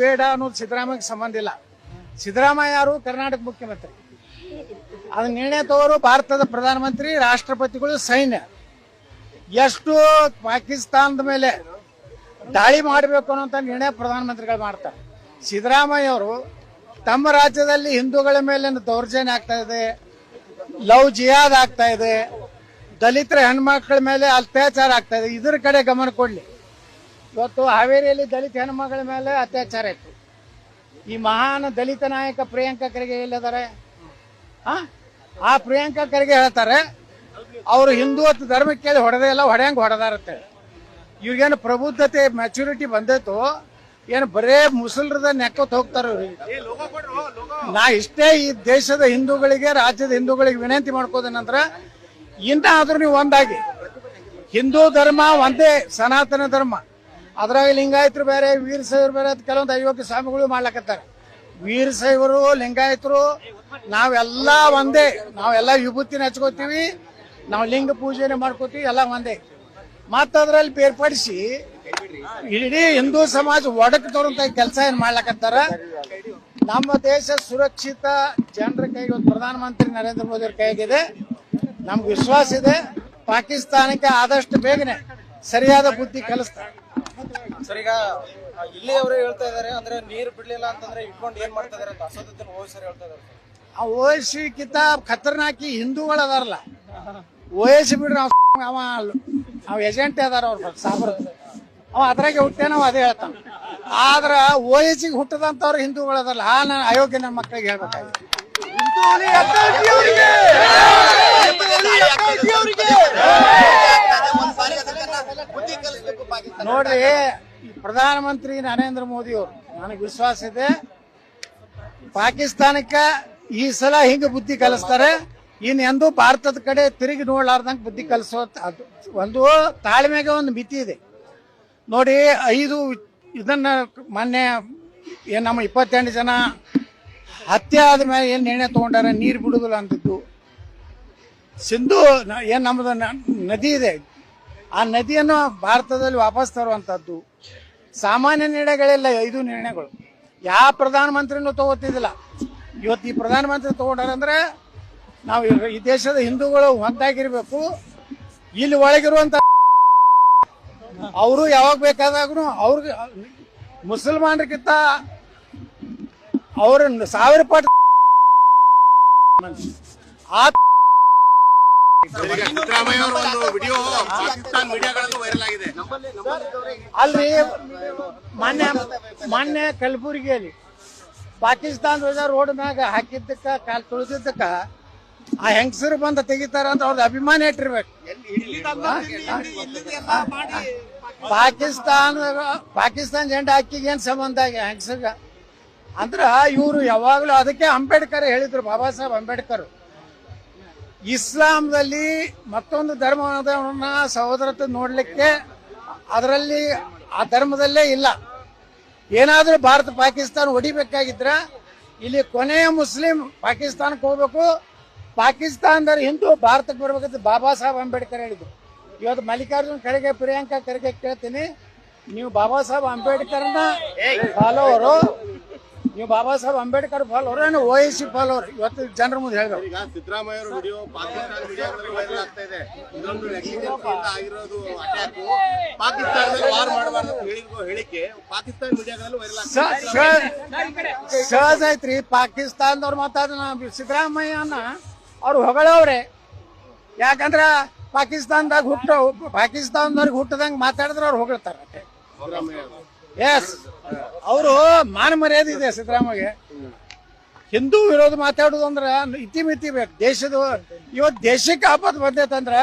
ಬೇಡ ಅನ್ನೋದು ಸಿದ್ದರಾಮಯ್ಯ ಸಂಬಂಧ ಇಲ್ಲ. ಸಿದ್ದರಾಮಯ್ಯ ಯಾರು? ಕರ್ನಾಟಕ ಮುಖ್ಯಮಂತ್ರಿ. ಅದ ನಿರ್ಣಯ ತಗೋರು ಭಾರತದ ಪ್ರಧಾನಮಂತ್ರಿ, ರಾಷ್ಟ್ರಪತಿಗಳು, ಸೈನ್ಯ. ಎಷ್ಟು ಪಾಕಿಸ್ತಾನದ ಮೇಲೆ ದಾಳಿ ಮಾಡಬೇಕು ಅನ್ನೋಂಥ ನಿರ್ಣಯ ಪ್ರಧಾನಮಂತ್ರಿಗಳು ಮಾಡ್ತಾರೆ. ಸಿದ್ದರಾಮಯ್ಯ ಅವರು ತಮ್ಮ ರಾಜ್ಯದಲ್ಲಿ ಹಿಂದೂಗಳ ಮೇಲೆ ದೌರ್ಜನ್ಯ ಆಗ್ತಾ ಇದೆ, ಲವ್ ಜಿಯಾದ್ ಆಗ್ತಾ ಇದೆ, ದಲಿತರ ಹೆಣ್ಮಕ್ಳ ಮೇಲೆ ಅತ್ಯಾಚಾರ ಆಗ್ತಾ ಇದೆ, ಇದ್ರ ಕಡೆ ಗಮನ ಕೊಡ್ಲಿ. ಇವತ್ತು ಹಾವೇರಿಯಲ್ಲಿ ದಲಿತ ಹೆಣ್ಮಗಳ ಮೇಲೆ ಅತ್ಯಾಚಾರ ಇತ್ತು. ಈ ಮಹಾನ್ ದಲಿತ ನಾಯಕ ಪ್ರಿಯಾಂಕ ಖರ್ಗೆ ಎಲ್ಲಿದ್ದಾರೆ? ಆ? ಪ್ರಿಯಾಂಕಾ ಖರ್ಗೆ ಹೇಳ್ತಾರೆ, ಅವರು ಹಿಂದೂ ಧರ್ಮಕ್ಕೆ ಹೊಡೆದೇ ಇಲ್ಲ, ಹೊಡೆಯಂಗ್ ಹೊಡೆದಾರತ್ತೆ. ಇವ್ರಿಗೇನು ಪ್ರಬುದ್ಧತೆ ಮೆಚುರಿಟಿ ಬಂದೈತು ಏನು ಬರೇ ಮುಸಲ್ರದ ನೆಕ್ಕೋತ್ ಹೋಗ್ತಾರ ನಾ ಇಷ್ಟೇ ಈ ದೇಶದ ಹಿಂದೂಗಳಿಗೆ, ರಾಜ್ಯದ ಹಿಂದೂಗಳಿಗೆ ವಿನಂತಿ ಮಾಡ್ಕೋದೇನಂದ್ರ ಇನ್ನಾದ್ರೂ ನೀವು ಒಂದಾಗಿ. ಹಿಂದೂ ಧರ್ಮ ಒಂದೇ ಸನಾತನ ಧರ್ಮ. ಅದ್ರಾಗ ಲಿಂಗಾಯತರು ಬೇರೆ, ವೀರಶೈವರು ಬೇರೆ ಅಂತ ಕೆಲವೊಂದು ಐವತ್ತು ಸ್ವಾಮಿಗಳು ಮಾಡ್ಲಕತ್ತಾರೆ. ವೀರಶೈವರು, ಲಿಂಗಾಯತರು, ನಾವೆಲ್ಲ ಒಂದೇ. ನಾವೆಲ್ಲ ವಿಭೂತಿನ ಹಚ್ಕೋತೀವಿ, ನಾವು ಲಿಂಗ ಪೂಜೆನೆ ಮಾಡ್ಕೋತೀವಿ, ಎಲ್ಲ ಒಂದೇ. ಮತ್ತ ಅದ್ರಲ್ಲಿ ಬೇರ್ಪಡಿಸಿ ಇಡೀ ಹಿಂದೂ ಸಮಾಜ ಒಡಕ್ ತೋರಂತ ಕೆಲಸ ಏನ್ ಮಾಡ್ಲಕತ್ತಾರ? ನಮ್ಮ ದೇಶ ಸುರಕ್ಷಿತ, ಜನರ ಕೈಗೆ ಒಂದು ಪ್ರಧಾನಮಂತ್ರಿ ನರೇಂದ್ರ ಮೋದಿ ಅವ್ರ ಕೈಗಿದೆ ನಮ್ಗೆ ವಿಶ್ವಾಸ ಇದೆ. ಪಾಕಿಸ್ತಾನಕ್ಕೆ ಆದಷ್ಟು ಬೇಗನೆ ಸರಿಯಾದ ಬುದ್ಧಿ ಕಲಿಸ್ತಾರೆ. ಸರ್ ಈಗ ಇಲ್ಲಿ ಇಲ್ಲಿಯವರು ಹೇಳ್ತಾ ಇದಾರೆ ಅಂದ್ರೆ ನೀರು ಬಿಡ್ಲಿಲ್ಲ ಅಂತಂದ್ರೆ ಇಟ್ಕೊಂಡು ಏನ್ ಮಾಡ್ತಾ ಇದಾರೆ ಅಂತ ಅಸದುದ್ದೀನ್ ಓವೈಸಿ ಹೇಳ್ತಾ ಇದಾರೆ ಆ ಆ ಕಿತ್ತ ಖತರ್ನಾಕಿ ಹಿಂದೂಗಳು ಅದಾರಲ್ಲ. ಓಯಸಿ ಬಿಡ್ರಿ ನಾವು ಅವ ಅವ್ ಏಜೆಂಟ್ ಅದಾರ ಅವ್ರ ಸಾಬ್ರ. ಅವ ಅದ್ರಾಗೆ ಹುಟ್ಟೇನ ಅವ ಅದೇ ಹೇಳ್ತಾನ. ಆದ್ರ ಓಯಸಿಗೆ ಹುಟ್ಟದಂತವ್ರು ಹಿಂದೂಗಳು ಅದಾರಲ್ಲ ಆ ನಾನು ಅಯೋಗ್ಯ ನನ್ನ ಮಕ್ಕಳಿಗೆ ಹೇಳ್ಬೇಕಾಗಿತ್ತು ನೋಡ್ರಿ ಪ್ರಧಾನಮಂತ್ರಿ ನರೇಂದ್ರ ಮೋದಿ ಅವರು, ನನಗೆ ವಿಶ್ವಾಸ ಇದೆ. ಪಾಕಿಸ್ತಾನಕ್ಕೆ ಈ ಸಲ ಹಿಂಗೆ ಬುದ್ಧಿ ಕಲಿಸ್ತಾರೆ. ಇನ್ನು ಎಂದೂ ಭಾರತದ ಕಡೆ ತಿರುಗಿ ನೋಡ್ಲಾರ್ದಂಗೆ ಬುದ್ಧಿ ಕಲಿಸೋ ಒಂದು ತಾಳ್ಮೆಗೆ ಒಂದು ಮಿತಿ ಇದೆ. ನೋಡಿ, ಐದು ಇದನ್ನ ಮೊನ್ನೆ ಏನು ನಮ್ಮ ಇಪ್ಪತ್ತೆಂಟು ಜನ ಹತ್ಯೆ ಆದ್ಮೇಲೆ ಏನು ನಿರ್ಣಯ ತೊಗೊಂಡಾರೆ? ನೀರು ಬಿಡುದಿಲ್ಲ ಅಂತಿದ್ದು ಸಿಂಧು ಏನು ನಮ್ಮದು ನದಿ ಇದೆ. ಆ ನದಿಯನ್ನು ಭಾರತದಲ್ಲಿ ವಾಪಸ್ ತರುವಂತದ್ದು ಸಾಮಾನ್ಯ ನಿರ್ಣಯಗಳೆಲ್ಲ, ಐದು ನಿರ್ಣಯಗಳು. ಯಾವ ಪ್ರಧಾನಮಂತ್ರಿನೂ ತಗೋತಿದ್ದಿಲ್ಲ. ಇವತ್ತು ಈ ಪ್ರಧಾನಮಂತ್ರಿ ತಗೊಂಡಾರಂದ್ರೆ ನಾವು ಈ- ದೇಶದ ಹಿಂದೂಗಳು ಒಂದಾಗಿರ್ಬೇಕು. ಇಲ್ಲಿ ಒಳಗಿರುವಂತ ಅವರು ಯಾವಾಗ ಬೇಕಾದಾಗೂ ಅವ್ರಿಗೆ ಮುಸಲ್ಮಾನರಿಗಿಂತ ಅವ್ರ ಸಾವಿರ ಪಟ್ಟು ಆ ಸಿದ್ದರಾಮಯ್ಯ ಒಂದು ವಿಡಿಯೋ ಮೀಡಿಯಾಗಳಲ್ಲೂ ವೈರಲ್ ಆಗಿದೆ. ಅಲ್ರಿ ಮೊನ್ನೆ ಮೊನ್ನೆ ಕಲಬುರಗಿಯಲ್ಲಿ ಪಾಕಿಸ್ತಾನ ಧ್ವಜ ರೋಡ್ ಮ್ಯಾಗ ಹಾಕಿದ್ದಕ್ಕ, ಕಾಲ್ ತುಳಿದಿದ್ದಕ್ಕ ಆ ಹೆಂಗಸರು ಬಂದ ತೆಗಿತಾರ ಅಂತ ಅವ್ರದ್ದು ಅಭಿಮಾನ ಇಟ್ಟಿರ್ಬೇಕು. ಪಾಕಿಸ್ತಾನ ಪಾಕಿಸ್ತಾನ ಜೆಂಡ ಹಾಕಿಗೆ ಏನ್ ಸಂಬಂಧ ಹೆಂಗಸಗ ಅಂದ್ರ ಇವರು ಯಾವಾಗ್ಲೂ ಅದಕ್ಕೆ ಅಂಬೇಡ್ಕರ್ ಹೇಳಿದ್ರು, ಬಾಬಾ ಸಾಹೇಬ್ ಅಂಬೇಡ್ಕರ್. ಇಸ್ಲಾಂದಲ್ಲಿ ಮತ್ತೊಂದು ಧರ್ಮವನ್ನ ಸಹೋದರತೆ ನೋಡಲಿಕ್ಕೆ ಅದರಲ್ಲಿ ಆ ಧರ್ಮದಲ್ಲೇ ಇಲ್ಲ. ಏನಾದರೂ ಭಾರತ ಪಾಕಿಸ್ತಾನ ಹೊಡಿಬೇಕಾಗಿದ್ರೆ ಇಲ್ಲಿ ಕೊನೆಯ ಮುಸ್ಲಿಂ ಪಾಕಿಸ್ತಾನಕ್ಕೆ ಹೋಗ್ಬೇಕು. ಪಾಕಿಸ್ತಾನದವ್ರು ಹಿಂದೂ ಭಾರತಕ್ಕೆ ಬರ್ಬೇಕಂತ ಬಾಬಾ ಸಾಹೇಬ್ ಅಂಬೇಡ್ಕರ್ ಹೇಳಿದ್ರು. ಇವತ್ತು ಮಲ್ಲಿಕಾರ್ಜುನ್ ಖರ್ಗೆ, ಪ್ರಿಯಾಂಕಾ ಖರ್ಗೆ ಕೇಳ್ತೀನಿ. ನೀವು ಬಾಬಾ ಸಾಹೇಬ್ ಅಂಬೇಡ್ಕರ್ನ ಫಾಲೋವರು ನೀವು ಬಾಬಾ ಸಾಹೇಬ್ ಅಂಬೇಡ್ಕರ್ ಫಾಲೋರ್ ಏನು ಓಎಸಿ ಫಾಲೋರ್ ಇವತ್ತು ಜನರ ಮುಂದೆ ಹೇಳಿದ್ರು. ಈಗ ಸಿದ್ದರಾಮಯ್ಯ ಅವರ ವಿಡಿಯೋ ಪಾಕಿಸ್ತಾನ ಮೀಡಿಯಾಗಳಲ್ಲಿ ವೈರಲ್ ಆಗ್ತಾ ಇದೆ. ಇದೊಂದು ನೆಗ್ಲಿಜೆನ್ಸ್ ಇಂದ ಆಗಿರೋದು ಅಟ್ಯಾಕ್ ಪಾಕಿಸ್ತಾನದಲ್ಲಿ ವಾರ್ ಮಾಡಬಾರ್ದು ಅಂತ ಹೇಳಿರೋ ಹೇಳಿಕೆ. ಪಾಕಿಸ್ತಾನ ಮೀಡಿಯಾಗಳಲ್ಲಿ ವೈರಲ್ ಆಗ್ತಾ ಸಹಜ ಐತ್ರಿ ಪಾಕಿಸ್ತಾನದವ್ರು ಮಾತಾಡ ಸಿದ್ದರಾಮಯ್ಯನ ಅವ್ರು ಹೊಗಳವ್ರೆ. ಯಾಕಂದ್ರ ಪಾಕಿಸ್ತಾನದಾಗ ಹುಟ್ಟ ಪಾಕಿಸ್ತಾನದವ್ರಿಗೆ ಹುಟ್ಟದಂಗ ಮಾತಾಡಿದ್ರೆ ಅವ್ರು ಹೊಗಳ್ತಾರೆ. ಎಸ್ ಅವರು ಮಾನ ಮರ್ಯಾದೆ ಇದೆ ಸಿದ್ದರಾಮಯ್ಯ. ಹಿಂದೂ ವಿರೋಧ ಮಾತಾಡುದು ಅಂದ್ರೆ ಇತಿಮಿತಿ ಬೇಕು. ದೇಶದ ಇವತ್ತು ದೇಶಕ್ಕೆ ಆಪತ್ತು ಬಂದೈತಂದ್ರ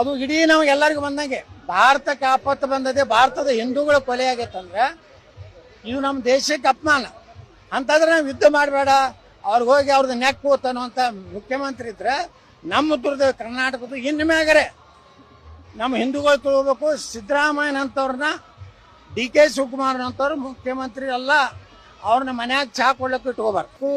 ಅದು ಇಡೀ ನಾವು ಎಲ್ಲರಿಗೂ ಬಂದಂಗೆ. ಭಾರತಕ್ಕೆ ಆಪತ್ತು ಬಂದದೆ ಭಾರತದ ಹಿಂದೂಗಳ ಕೊಲೆ ಆಗೈತಂದ್ರೆ ಇದು ನಮ್ಮ ದೇಶಕ್ಕೆ ಅಪಮಾನ. ಅಂತಂದ್ರೆ ನಾವು ಯುದ್ಧ ಮಾಡಬೇಡ. ಅವ್ರಿಗೆ ಹೋಗಿ ಅವ್ರದ್ದು ನೆಕ್ ಅಂತ ಮುಖ್ಯಮಂತ್ರಿ ಇದ್ರೆ ನಮ್ಮ ದುರ್ದ ಕರ್ನಾಟಕದ ಇನ್ನು ಮ್ಯಾಗರೆ. ನಮ್ಮ ಹಿಂದೂಗಳು ತಿಳ್ಬೇಕು, ಸಿದ್ದರಾಮಯ್ಯನಂತವ್ರನ್ನ ಡಿ ಕೆ ಶಿವಕುಮಾರ್ ಅಂತವ್ರು ಮುಖ್ಯಮಂತ್ರಿ ಅಲ್ಲ ಅವ್ರನ್ನ ಮನ್ಯಾಗ ಚಾ ಕೊಡ್ಲಿಕ್ಕೆ ಇಟ್ಕೋಬಾರ್ದು.